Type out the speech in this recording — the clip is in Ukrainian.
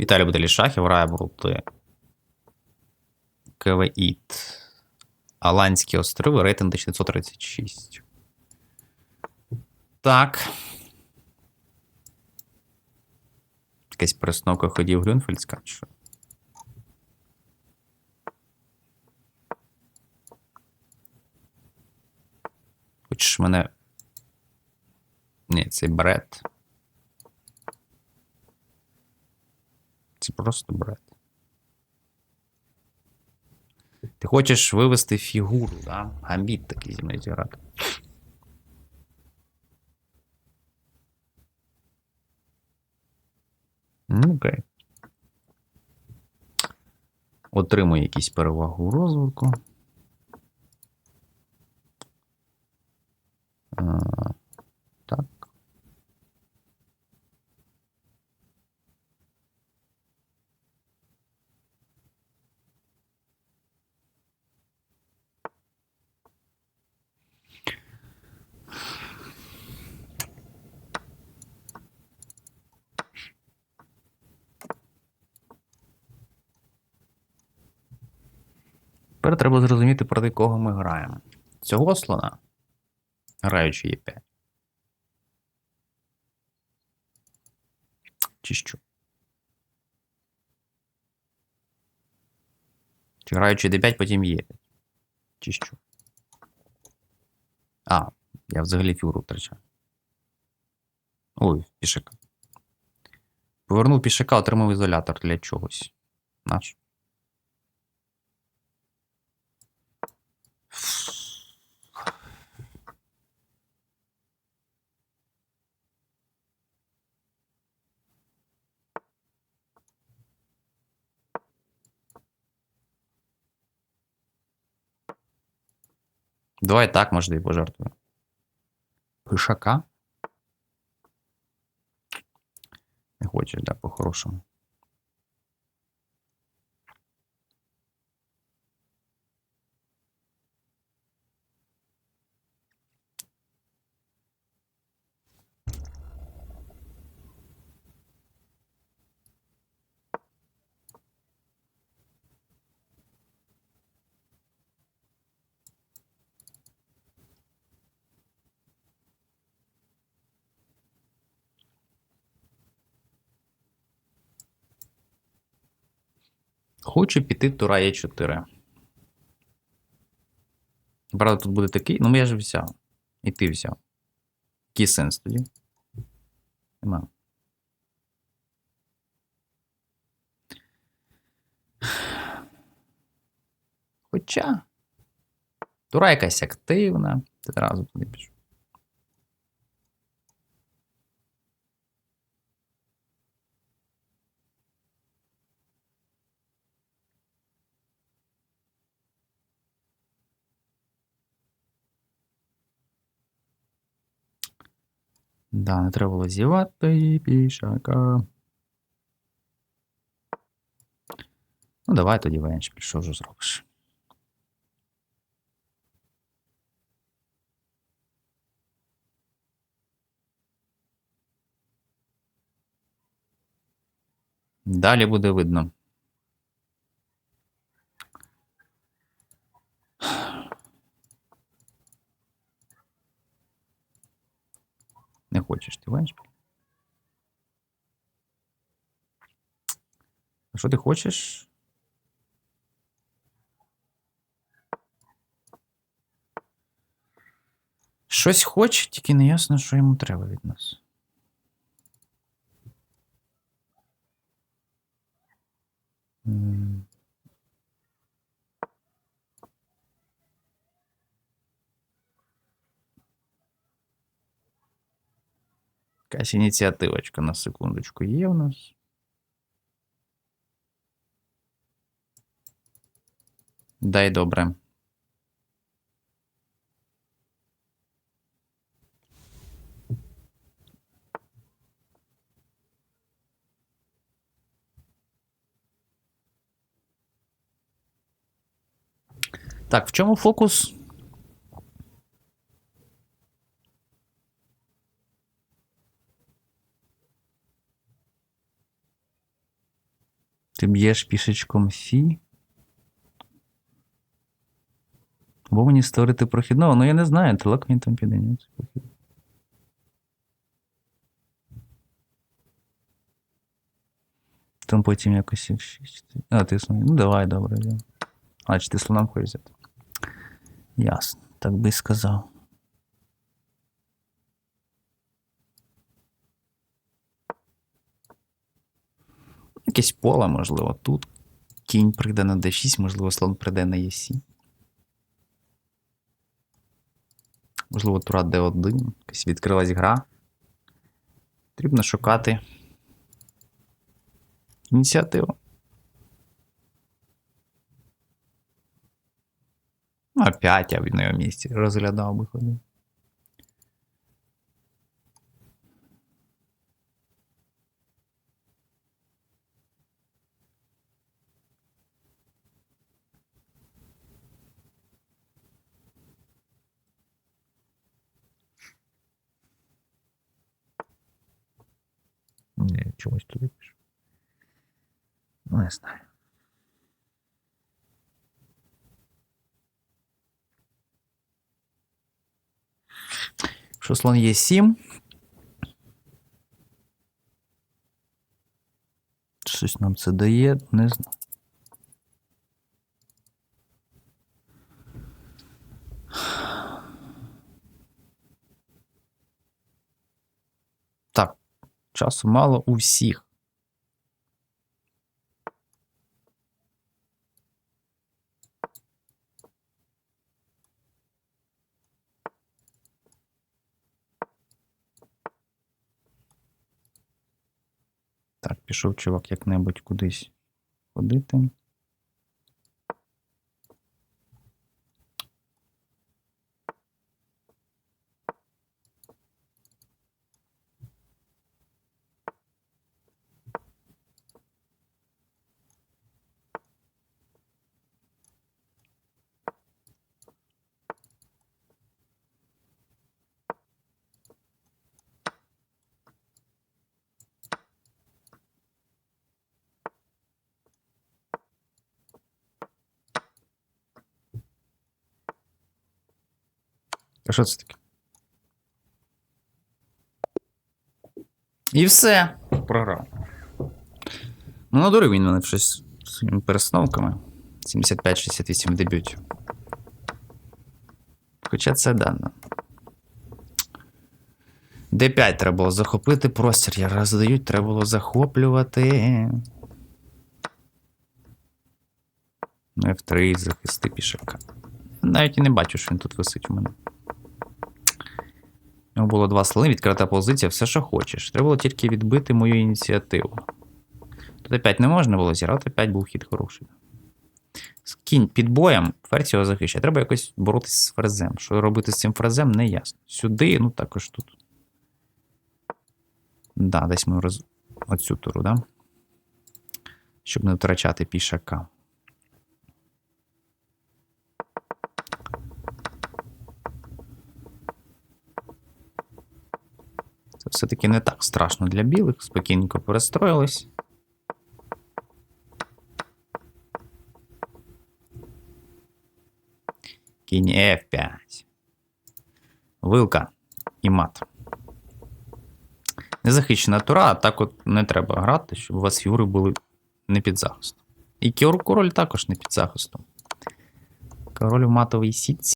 Віталій Буталішахів грає проти КВІТ. Аланські острови, рейтинг 1936. Так. Якась перестановка ходів Грюнфельдська. Що? Хочеш мене. Ні, це бред. Це просто бред. Ти хочеш вивести фігуру, да? Гамбіт такий зі мною зіграти. Ну, окей. Отримує якусь перевагу у розвитку. А, так. Тепер треба зрозуміти, проти кого ми граємо. Цього слона, граючи Е5. Чи що? Чи граючи D5, потім Е5. Чи що? А, я взагалі фігуру втрачаю. Ой, пішака. Повернув пішака, отримав ізолятор для чогось. Наш. Давай так, і пожертвую. Пишака? Не хочеш, да, по-хорошому. Хочу піти тура Е4. Правда, тут буде такий. Ну, я ж взяв. І ти взяв. Який сенс тоді? Нема. Хоча. Тура якась активна. Ти одразу туди пішов. Да, не треба було зівати пішака. Ну, давай тоді веншпіль, що вже зробиш? Далі буде видно. хочеш ти веншпіль? А що ти хочеш? Щось хоче, тільки не ясно, що йому треба від нас. М. Якась ініціативочка на секундочку є в нас. Дай добре. Так, в чому фокус? Ти б'єш пішечком фі. Або мені створити прохідного, ну я не знаю, інтелект мені там піде. Ні. Там потім якось F6. А, ти слон. Ну давай, добре. А, чи ти слоном хочеш взяти? Ясно, так би й сказав. Якесь поле, можливо, тут. Кінь прийде на d6, можливо, слон прийде на e7. Можливо, тура d1. Якась відкрилась гра. Потрібно шукати ініціативу. Ну, опять я б на його місці розглядав би ходив. Ні, чомусь туди пишу. Ну, не знаю. Що слон є 7. Щось нам це дає, не знаю. Часу мало у всіх. Так, пішов чувак як-небудь кудись ходити. А що це таке? І все. Програв. Ну, надурив він мене щось своїми перестановками. 75-68 в дебюті. Хоча це дано. Д5 треба було захопити простір. Я раз дають, треба було захоплювати. F3 захисти пішака. Навіть і не бачу, що він тут висить у мене. У нього було два слони, відкрита позиція, все, що хочеш. Треба було тільки відбити мою ініціативу. Тут опять не можна було зіграти, опять був хід хороший. Кінь під боєм, ферзь його захищає. Треба якось боротися з фрезем. Що робити з цим фрезем, не ясно. Сюди, ну також тут. Да, десь ми роз... оцю туру, да? Щоб не втрачати пішака. Все-таки не так страшно для білих. Спокійненько перестроїлись. Кінь F5. Вилка і мат. Незахищена тура, а так от не треба грати, щоб у вас фігури були не під захистом. І король також не під захистом. Король в матовій сітці.